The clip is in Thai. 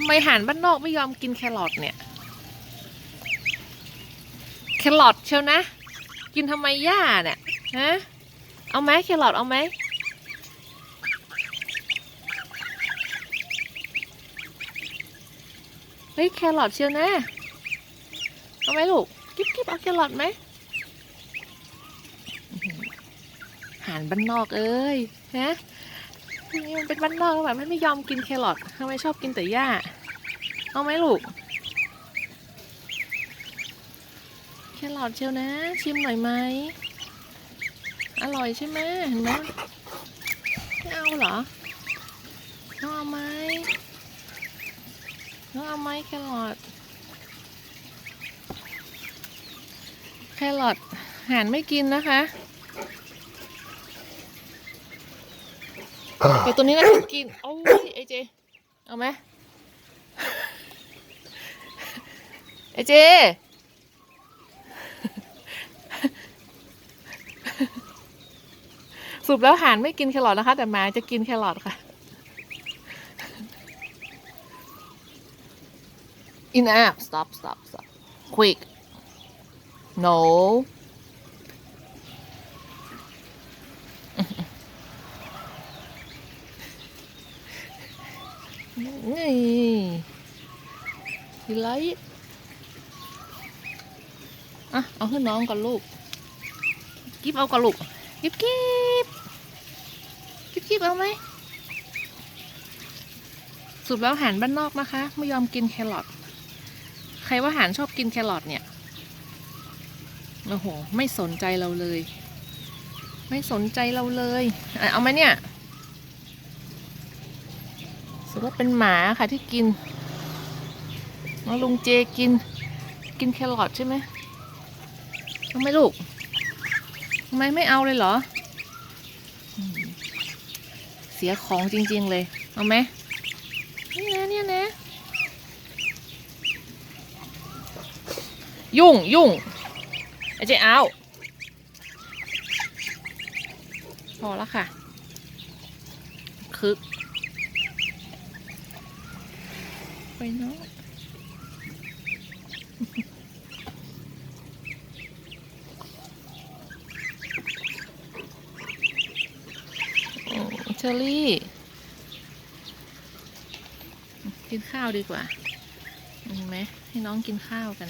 ทำไมหานบ้านนอกไม่ยอมกินแครอทเนี่ย แครอทเชียวนะ กินทำไมย่าเนี่ยฮะเอาไหมแครอทเอาไหมเฮ้ยแครอทเชียวนะ เอาไหมลูกกิ๊บกิ๊บเอาแครอทไหมอื้อหือหานบ้านนอกเอ้ยฮะ นี่มันเป็นบ้านนอกแบบมันไม่ยอมกินแครอททำไมชอบกินแต่หญ้า เอาไหมลูก แครอทเชียวนะ ชิมหน่อยไหม อร่อยใช่ไหมเห็นไหมไม่เอาเหรอน้องเอาไหมน้องเอาไหมแครอท แครอทหานไม่กินนะคะ แต่ตัวนี้น่าจะกินโอ้ยไอเจ เอาไหมไอเจสรุปแล้วหานไม่กินแครอทนะคะ แต่หมาจะกินแครอทค่ะ enough stop stop stop quick no นี่ดีไลท์อะ เอาให้น้องก่อนลูก กิบเอาก่อนลูก กิบกิบกิบกิบเอาไหมสุดแล้วหานบ้านนอกนะคะ ไม่ยอมกินแครอทใครว่าหานชอบกินแครอทเนี่ยโอ้โห ไม่สนใจเราเลย ไม่สนใจเราเลยอะเอาไหมเนี่ย สุดว่าเป็นหมาค่ะที่กินน้องลุงเจกิน กินแครอทใช่ไหมทำไมลูกทำไมไม่เอาเลยเหรอ เสียของจริง ๆเลย เอาไหมนี่นะเนี่ยนะยุ่งยุ่งไอ้เจ๊เอาพอแล้วค่ะคึก ไปเนาะเชอรี่ กินข้าวดีกว่าเห็นไหมให้น้องกินข้าวกัน